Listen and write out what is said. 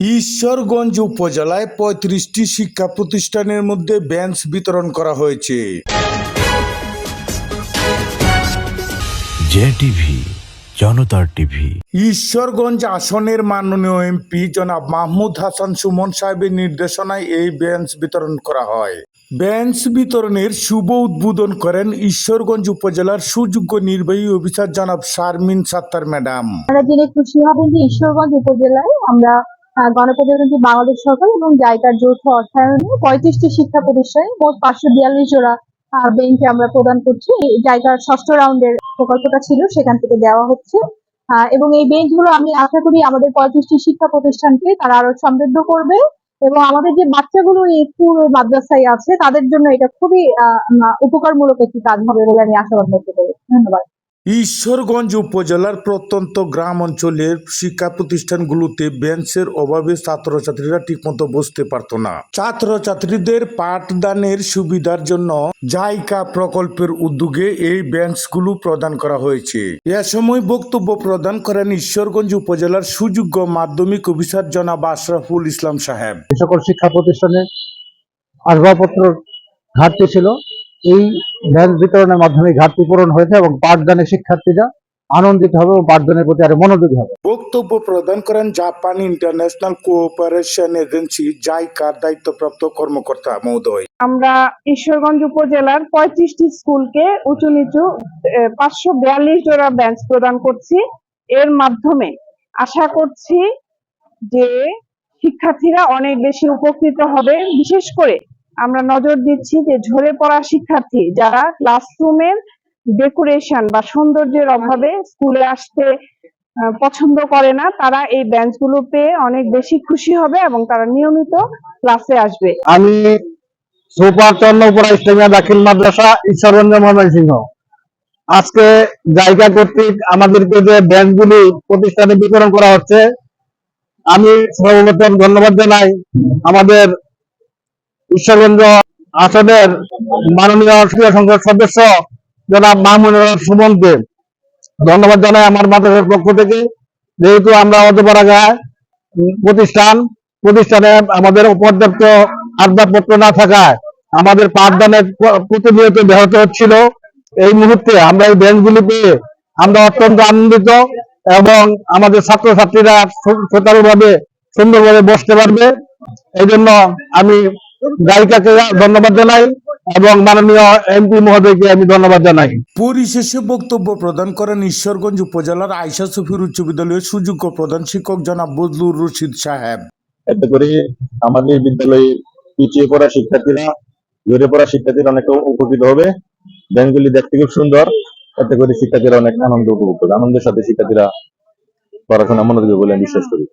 ঈশ্বরগঞ্জ উপজেলায় পঁয়ত্রিশটি শিক্ষা প্রতিষ্ঠানের মধ্যে বেঞ্চ বিতরণ করা হয়েছে। জনতার টিভি। ঈশ্বরগঞ্জ আসনের মাননীয় এমপি জনাব মাহমুদ হাসান সুমন সাহেবের নির্দেশনায় এই বেঞ্চ বিতরণ করা হয়। বেঞ্চ বিতরণের শুভ উদ্বোধন করেন ঈশ্বরগঞ্জ উপজেলার সুযোগ্য নির্বাহী অফিসার জনাব শারমিন সাত্তার ম্যাডাম। আপনারা জেনে খুশি হবেন যে ঈশ্বরগঞ্জ উপজেলায় আমরা গণপ্রজাতন্ত্রী বাংলাদেশ সরকার এবং জায়গার যৌথ অর্থায়নে পঁয়ত্রিশটি শিক্ষা প্রতিষ্ঠানে মোট পাঁচশো বিয়াল্লিশ জোড়া বেঞ্চ আমরা প্রদান করছি। জায়গার ষষ্ঠ রাউন্ডের প্রকল্পটা ছিল, সেখান থেকে দেওয়া হচ্ছে। এবং এই বেঞ্চগুলো আমি আশা করি আমাদের পঁয়ত্রিশটি শিক্ষা প্রতিষ্ঠানকে তারা আরও সমৃদ্ধ করবে। এবং আমাদের যে বাচ্চাগুলো এই স্কুল ও মাদ্রাসায় আছে, তাদের জন্য এটা খুবই উপকারমূলক একটি কাজ হবে বলে আমি আশাবাদ ব্যক্ত করি। ধন্যবাদ। ঈশ্বরগঞ্জ উপজেলার প্রত্যন্ত গ্রাম অঞ্চলের শিক্ষা প্রতিষ্ঠানগুলোতে বেঞ্চের অভাবে ছাত্রছাত্রীরা ঠিকমতো বসতে পারতো না। ছাত্রছাত্রীদের পাঠদানের সুবিধার জন্য জাইকা প্রকল্পের উদ্যোগে এই বেঞ্চগুলো প্রদান করা হয়েছে। এ সময় বক্তব্য প্রদান করেন ঈশ্বরগঞ্জ উপজেলার সুযোগ্য মাধ্যমিক অফিসার জনাব আশরাফুল ইসলাম সাহেব। সকল শিক্ষা প্রতিষ্ঠানে আসবাবপত্র ঘাটতি ছিল, এই ভ্যান বিতরণের মাধ্যমে ঘাটতি পূরণ হয়েছে এবং পাঠদানে শিক্ষার্থীরা আনন্দিত হবে এবং পাঠদানের প্রতি আরও মনোযোগী হবে। বক্তব্য প্রদান করেন জাপান ইন্টারন্যাশনাল কোঅপারেশন এজেন্সি জাইকার দায়িত্বপ্রাপ্ত কর্মকর্তা মহোদয়। আমরা ঈশ্বরগঞ্জ উপজেলার পঁয়ত্রিশটি স্কুলকে উঁচু নিচু পাঁচশো বিয়াল্লিশ জোড়া বেঞ্চ প্রদান করছি। এর মাধ্যমে আশা করছি যে শিক্ষার্থীরা অনেক বেশি উপকৃত হবে। বিশেষ করে আমরা নজর দিচ্ছি যে ঝরে পড়া শিক্ষার্থী যারা ক্লাসরুমের ডেকোরেশন বা সৌন্দর্যের অভাবে স্কুলে আসতে পছন্দ করে না, তারা এই বেঞ্চগুলো পেয়ে অনেক বেশি খুশি হবে এবং তারা নিয়মিত ক্লাসে আসবে। আমি সুপার চন্দ্রপুরা ইসলামিয়া দাখিল মাদ্রাসা ঈশ্বরগঞ্জ ময়মনসিংহ আজকে জায়গা কর্তৃক আমাদেরকে যে ব্যাংকগুলি প্রতিষ্ঠানে বিতরণ করা হচ্ছে, আমি সর্বপ্রথম ধন্যবাদ জানাই আমাদের ঈশ্বরগঞ্জ আসনের মাননীয় সংসদ সদস্য জনাব মাহমুদুর সুমনকে ধন্যবাদ জানাই আমার মাদ্রাসার পক্ষ থেকে। যেহেতু আমরা অতপরাগায় প্রতিষ্ঠান, প্রতিষ্ঠানে আমাদের পর্যাপ্ত আসবাবপত্র না থাকায় আমাদের পাঠদানের প্রতিনিয়ত ব্যাহত হচ্ছিল। এই মুহূর্তে আমরা এই বেঞ্চগুলি পেয়ে আমরা অত্যন্ত আনন্দিত এবং আমাদের ছাত্রছাত্রীরা সুচারুভাবে সুন্দরভাবে বসতে পারবে। এই জন্য আমি গায়িকাকে ধন্যবাদ জানাই এবং মাননীয় এমপি মহোদয়কে আমি ধন্যবাদ জানাই। পরিশেষে বক্তব্য প্রদান করেন ঈশ্বরগঞ্জ উপজেলার আয়সা সফির উচ্চ বিদ্যালয়ের সুযোগ্য প্রধান শিক্ষক জনাব বজলুর রশিদ সাহেব। এতে করে আমাদের বিদ্যালয়ে পিছিয়ে পড়া শিক্ষার্থীরা ঝরে পড়া শিক্ষার্থীরা অনেক উপকৃত হবে। ব্যাংকগুলি দেখতে খুব সুন্দর। এতে করে শিক্ষার্থীরা অনেক আনন্দ উপভোগ করবে। আনন্দের সাথে শিক্ষার্থীরা পড়াশোনা মনোযোগী বলে আমি বিশ্বাস করি।